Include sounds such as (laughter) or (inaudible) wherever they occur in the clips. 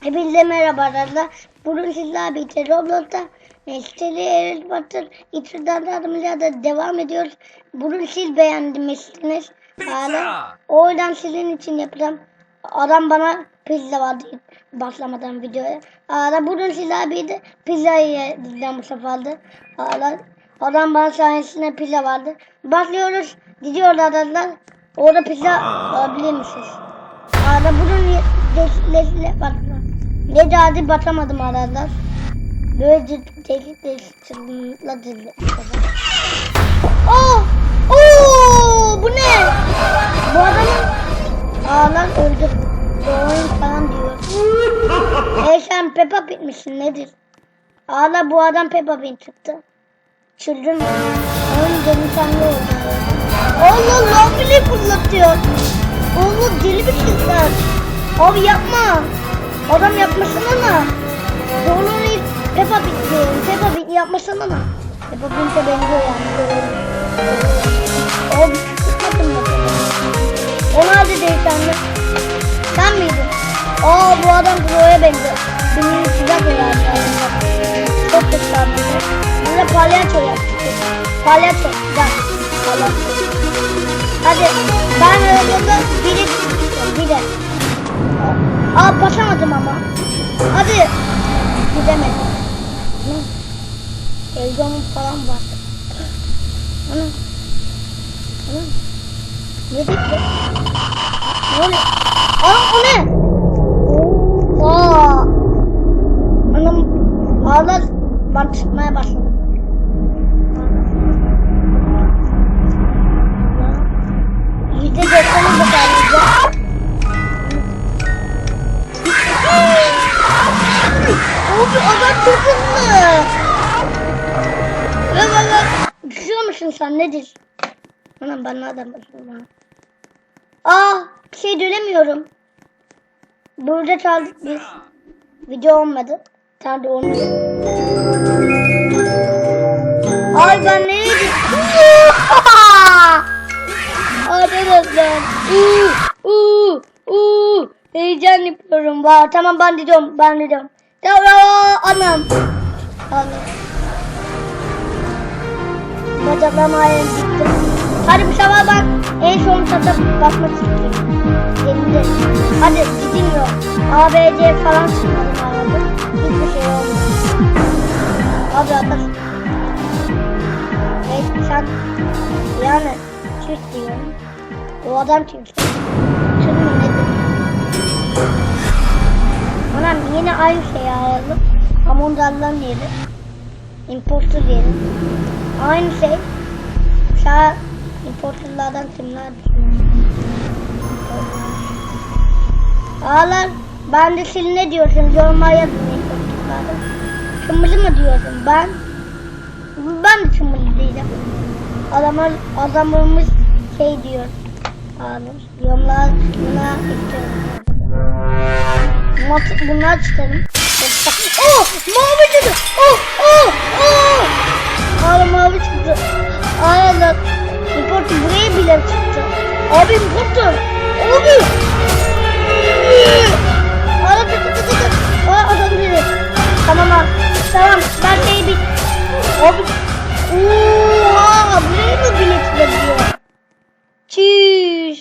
Hepinize merhaba arkadaşlar. Bugün sizlerle birlikte Roblox'ta Siteli Eres Batır İçeriden adımıyla da devam ediyoruz. Bugün siz beğenmişsiniz. Hala o yüzden sizin için yapacağım. Adam bana pizza vardı başlamadan videoya. Hala bugün sizlerle birlikte pizza yiyeceğim bu sefer de. Hala adam bana sayesinde pizza vardı. Başlıyoruz. Gidiyoruz arkadaşlar. Orada pizza alabilir misiniz? Hala bugün le, le, ne derdi batamadım arada. Böyle delik delik tırmıkladı. Oh! Oo! Bu ne? Bu adamın ağlar öldü. Doğayım falan diyor. e sen Peppa Pig misin nedir? Ağla bu adam Peppa Pig çıktı. Çıldırma. Onun canı sanlı oldu. Allah bile fırlatıyor. Oğlum deli misin sen? Abi yapma. Adam yapmasın ama. Doğru değil. Peppa Pig diyorum. Peppa Pig yapmasın ama. Peppa Pig'e benziyor yani. Abi çıkmadın mı? O nerede değil sende? Sen miydin? Aa bu adam Chloe'ye benziyor. Benim sıcak herhalde. Çok kötü abi. Burada palyaço yaptık. Palyaço. Gel. Palyaço. Hadi ben öyle biri bir de. Aa basamadım ama. Hadi. Gidemedim. Ne? Elgamın falan var. Ana. Ana. Ne dedi? Ne oluyor? Aa o ne? Aa. Anam ağlar ben çıkmaya Adam çok hızlı. Ve valla düşüyor musun sen nedir? Anam ben nereden bakıyorum bana? Aa bir şey dönemiyorum. Burada çaldık biz. Video olmadı. Tabii olmadı. Ay ben nereye gittim? Arkadaşlar. Uuu, uuu, uuu. Heyecan yapıyorum. Tamam ben gidiyorum. Ben gidiyorum. Tamam anam. Anam. Bacaklarım ayağım gitti. Hadi bu sefer ben en son tata bakmak istiyorum. Elinde. Hadi gidilmiyor. ABC falan çıkmadım arada. Hiçbir şey olmadı. Abi atas. Evet sen yani çift diyorum. O adam kim? Anam yine aynı şey ayarladım. Amondarların yeri. Imposter yeri. Aynı şey. Şu imposterlardan kimler Ağlar. Ben de sil ne diyorsun? Yoruma yazın imposterlardan. Kırmızı mı diyorsun? Ben ben de kırmızı diyeceğim. Adamlar, adamımız şey diyor. Ağlar. Yorumlar buna. Bunlar, bunlar çıkarım. Oh! Mavi çıktı! Oh! Oh! Oh! Ağla mavi çıktı. Ağla. Importu buraya bile çıktı. Abi importu. Abi! Ağla tı tı tı tı. Aa adam biri. Tamam abi. Tamam ben şeyi bir... Abi... Oha! Buraya mı bile çıkabiliyor? Çüş.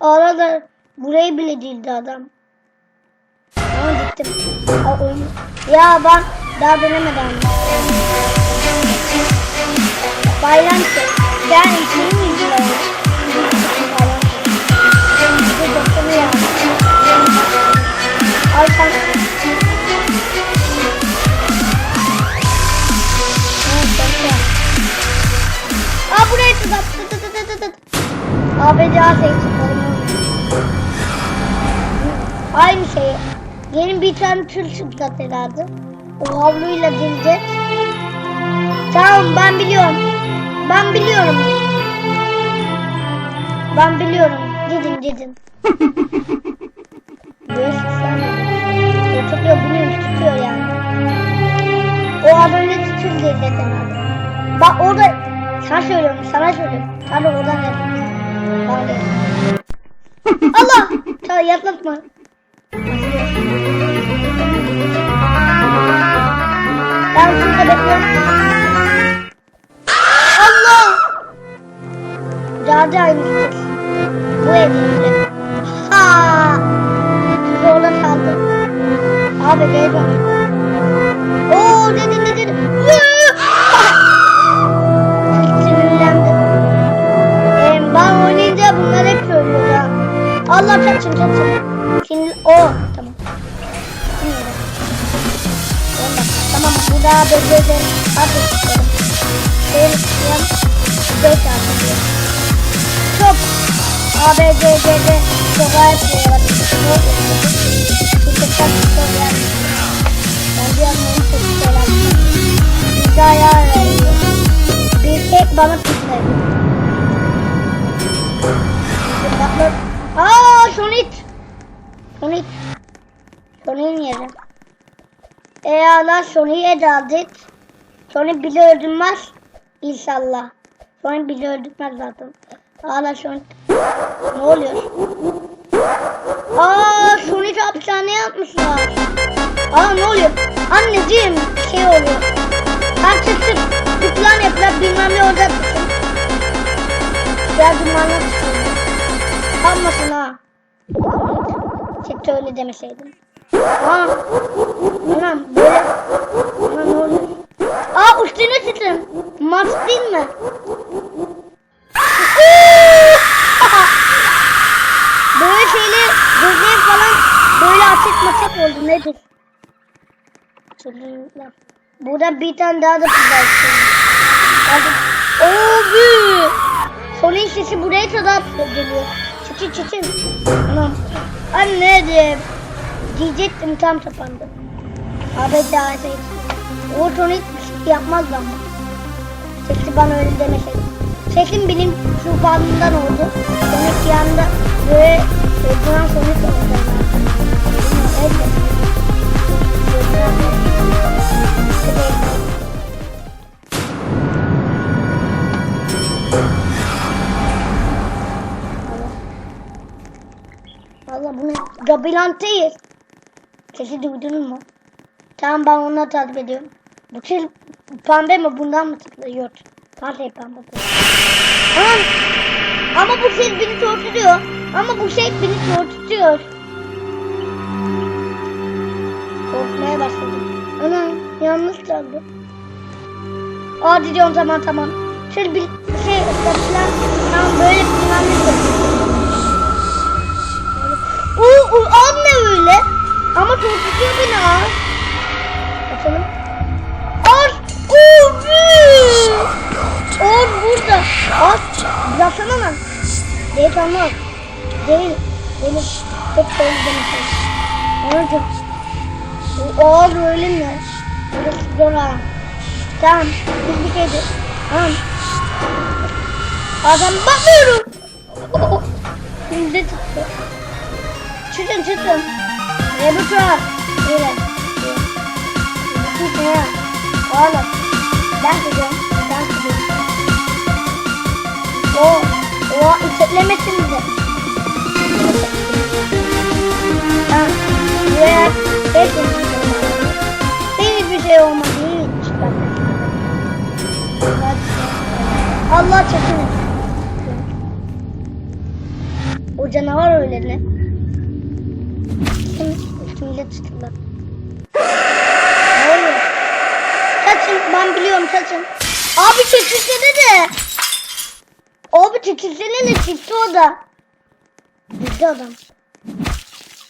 Arada buraya bile değildi adam. Ama gittim. Aa, oyun. Ya ben daha dönemeden. Bayram. Ben şeyi mi izliyorum? Bu doktoru ya. Ay sen. Evet, doktor. Aa buraya. Tut tut tut tut tut. ABC seçtim. Aynı şey. Yeni bir tane tür çıktı herhalde. O havluyla gelecek. Tamam ben biliyorum. Ben biliyorum. Ben biliyorum. Gidin. (laughs) Böyle sen O tutuyor bunu tutuyor yani. O az önce diye zaten abi. Bak orada sana söylüyorum sana söylüyorum. Tabii oradan (laughs) yap. Allah! Tamam yatlatma. Ben şurada bekliyorum. Allah! Cadı aynısı. Bu evde. Ha! Zorla kaldım. Abi gel bak. Oo dedi dedi. Sinirlendim. Ee, ben oynayınca bunlar hep söylüyor ya. Allah çatçın çatçın. Şimdi o Bu daha bekledim. Hadi çıkalım. Benim isteyen 5 artı Çok A, B, C, D, D çok ayıp olabilir. Ne oluyor? Bu sefer çok yani. Ben bir anlamı çok söyledim. Bir daha ayar veriyor. Bir tek bana tutuyor. Bakma. Aa Sonic. Sonic. Sonic'in yeri. Eğer lan Sonic'e daldık. Sonic bizi öldürmez. İnşallah. Sonic bizi öldürmez zaten. Hala Sonic. Ne oluyor? Aa Sonic hapishaneye atmışlar. Aa ne oluyor? Anneciğim şey oluyor. Ha çık çık. Bir plan yaptılar bilmem ne olacak. Gel dumanla çıkıyor. Kalmasın ha. Keşke öyle demeseydim. Aa. Anam böyle. Ana ne oluyor? Aa üstüne çıktım. Mask değil mi? böyle şeyler gözleri falan böyle açık nedir? Çılgınlar. Burada bir tane daha da şey. Hadi. Büyük. Sonun sesi buraya kadar geliyor. Çiçin çiçin. Anam. Anneciğim. Diyecektim tam kapandı. Abi daha şey. O Sonic bir şey yapmaz ama. Sesi bana öyle demeseydi. Sesim benim şufanımdan oldu. Sonic yanında böyle öldüren Sonic oldu. Evet. Valla bu ne? Gabilanteyiz. Sesi duydunuz mu? Tamam ben onu takip ediyorum. Bu şey pembe mi? Bundan mı çıktı? Yok. Pembe pembe. Ama bu şey beni korkutuyor. Ama bu şey beni korkutuyor. Korkmaya başladım. Ana yalnız kaldım. Aa diyorum tamam tamam. Şöyle bir şey falan tamam böyle bir yapıyorum. Oo, o an ne öyle? Ama korkutuyor beni ağır. Bakalım. Ar! Oo! Ar burada. Ar! Bıraksana lan. Değil tamam. Değil. Benim tek böyle demek. Anacığım. O ağır öyle mi? Ha. Tamam. Bir şeydi. Tamam. Adam bakmıyorum. Şimdi çıktı. Çıkın çıkın. Ne bu çocuk? Böyle. Çıkın ya. Oğlum. Ben çıkıyorum. Ben çıkıyorum. O. O iteklemesin bizi. Allah çekin. O canavar öyle ne? Üstümde tutuyorlar. Ne oluyor? Saçın ben biliyorum saçın. Abi çekilsene de. Abi çekilsene ne çıktı o da. Gitti adam.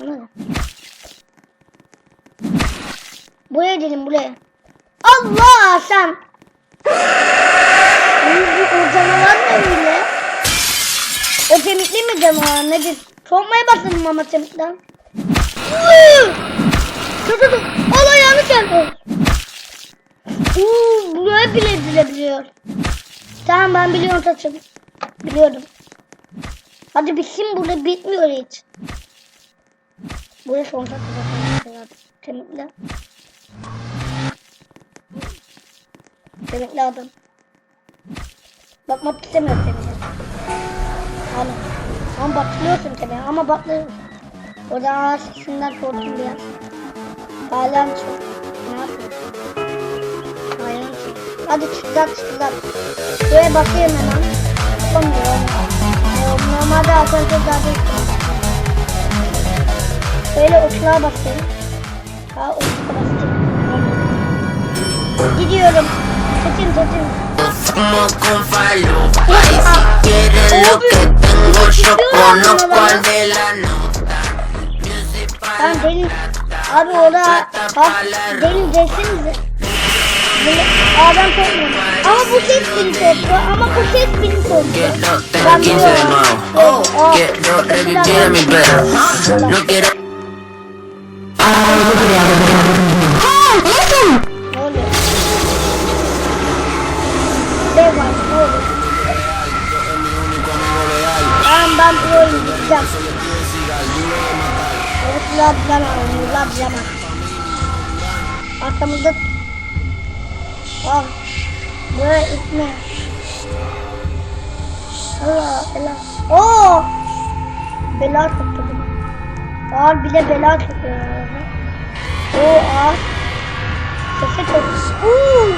Anladın. Buraya gidelim buraya. Allah sen. O canavar ne öyle? O kemikli mi canavar nedir? Korkmaya başladım ama kemikten. Dur dur dur. Al ayağını çarpı. Uuu buraya bile gidebiliyor. Tamam ben biliyorum saçım. Biliyorum. Hadi bitsin burada bitmiyor hiç. Buraya son saçı zaten. Kemikle. Kemikli adam. Bakmak istemiyorum temine. Yani ama bakıyorsun temine ama bakmıyorsun. Orada ağaç şunlar korktum biraz. Bağlan çok. Ne yapıyorsun? Bağlan çok. Hadi çıkacak çıkacak. Şuraya bakıyorum hemen. Yapamıyor. Normalde asansör zaten Böyle okula basıyorum. Ha okula bastım. Gidiyorum. Seçim seçim estamos con falo. Ay, si quieres lo que tengo, yo conozco al de la nota. Ben benim abi orada bak benim desinize. Böyle adam korkmuyorum. Ama bu ses beni korktu. Ama bu ses beni korktu. Ben biliyorum. Oh, oh. No quiero. Ah, no quiero. Ben bu oyunu gideceğim. Evet Bak Böyle itme. Allah bela. Oo Bela topladı Ağır bile bela topluyor Oo ağır Sese çok Uuu!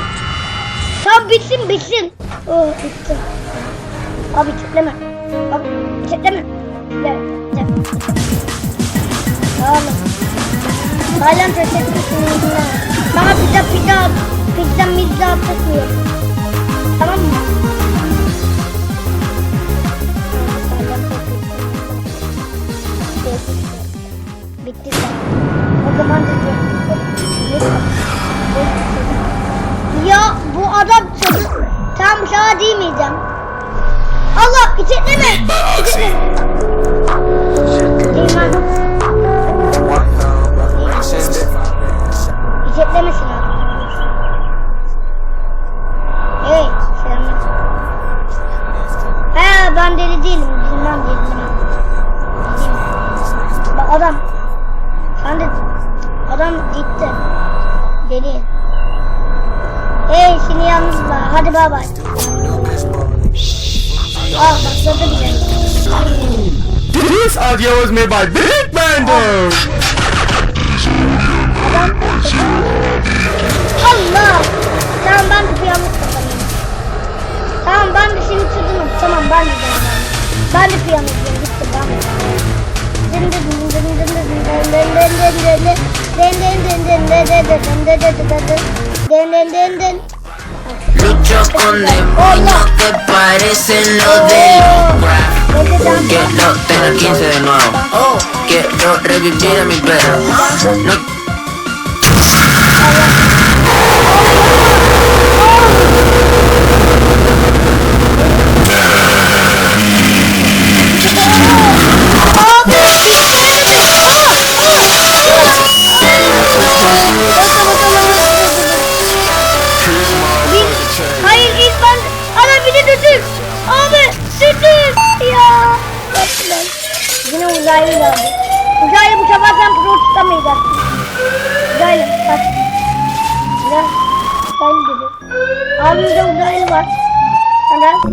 Tamam bitsin bitsin. Oo bitti. Abi tipleme Bak çetleme. Gel. Gel. Oğlum. Hala çetleme. Bana pizza pizza pizza pizza atıyor. Tamam mı? Bitti. O zaman. Ya bu adam çok tam şah demeyeceğim. Allah itekleme. İtekleme. Eyvah. Made by Big Bando. Allah! Tamam ben de piyango kazanıyorum. Tamam ben de seni tuttum. Tamam ben de kazanıyorum. Ben de piyano gitti ben de. Dın dın dın dın dın dın dın dın dın dın dın. Dın dın dın dın dın dın dın dın dın dın dın dın. Dın dın dın dın. Lucho con demonios que parecen los de Lovecraft. Quiero tener 15 de nuevo. Quiero revivir a mi perro.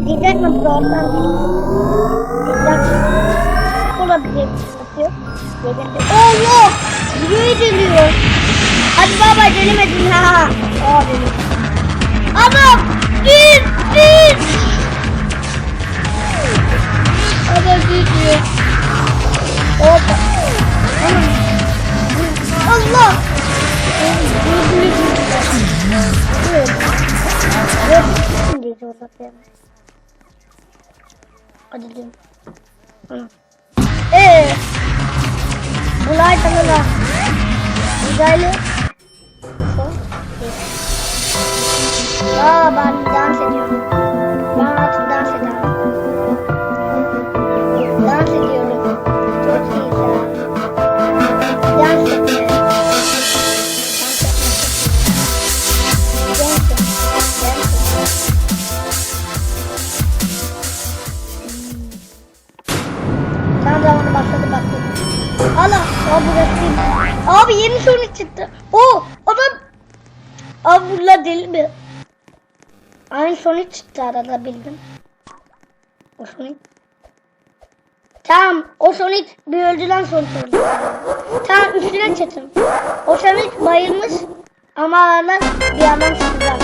Dikkat mi doğrudan? Dikkat olabilir. Atıyor. Oh yok. Buraya dönüyor. Hadi baba dönemedin ha. Aa benim. Adam. Düz düz. Adam düz diyor. Hoppa. Allah. Gördünüz mü? Gördünüz mü? Gördünüz mü? Hadi diyeyim. Ee, bunlar tamam. Güzel. Aa ben dans ediyorum. Aa burası değil. Abi yeni sonuç çıktı. O adam. Abi bunlar deli mi? Aynı sonuç çıktı arada bildim. O sonuç. Tamam o sonuç bir öldüren sonuç oldu. Tamam düşüren çetin. O çocuk bayılmış ama hala bir yandan çıkacak.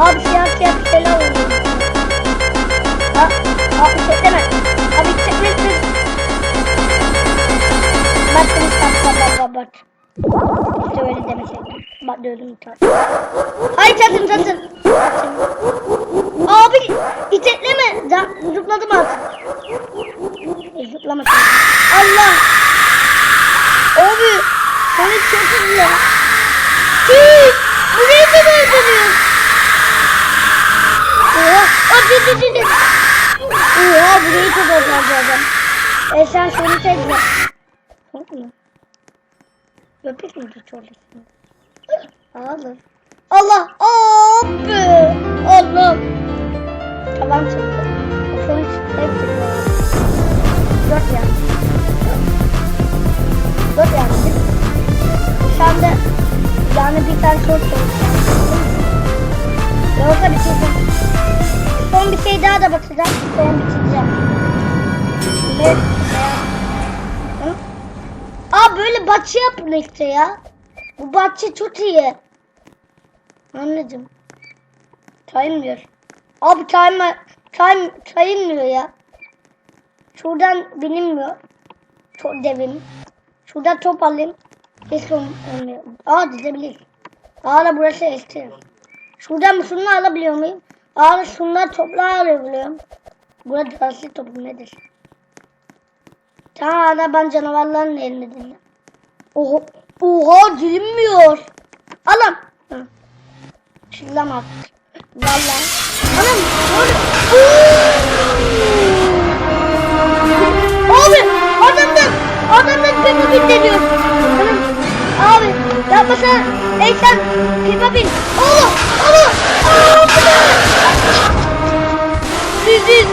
Abi siyah siyah bir şeyler oluyor. Ha, abi çekleme. Abi Bak bak bak bak. İşte öyle demeseydim. Bak dövdüm tatlı. Ay çatın çatın. Abi itekleme. Zıpladım artık. E, zıplama. Allah. Abi seni çok hızlı. Tüh. Burayı da öldürüyor. Oha. Hadi hadi hadi. Oha da öldürdü adam. E sen şunu tekle. Mu? Köpek mi tutuyorsun? Alır. Allah! Abi! Allah! Tavan çıktı. Sonuç hepsi böyle. Dört yani. Dört yani. Şu anda yani bir tane short çalışacağım. Yoksa bitireceğim. Son bir şey daha da bakacağım. Sonra bitireceğim. Böyle bahçe yapın işte ya. Bu bahçe çok iyi. Anladım. Sayılmıyor. Abi sayma, say, sayılmıyor ya. Şuradan bilinmiyor. Çok devin. Şuradan top alayım. Hiç olmuyor. Aa dizebilir. Aa da burası eski. Şuradan şunu alabiliyor muyum? Aa da şundan toplar alabiliyorum. Burada asli topu nedir? Tamam ben canavarların elini dinle. Oha, oha dilinmiyor. Alın. Hı. Şuradan at. Valla. Anam. Abi adamdan adamdan Peppa Pig deniyor. Anam. Abi yapmasana. Ey sen Peppa Pig. Allah Allah. Siz siz.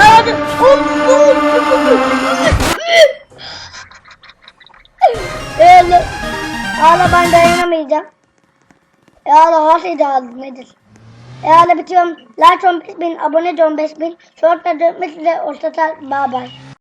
Abi. Of, of. Ağla. Ağla ben dayanamayacağım. Ağla her şeyde ağla nedir? Ağla bitiyorum. Like 15 bin, abone 15 bin. Shortla 4 metre ortada. Bye bye.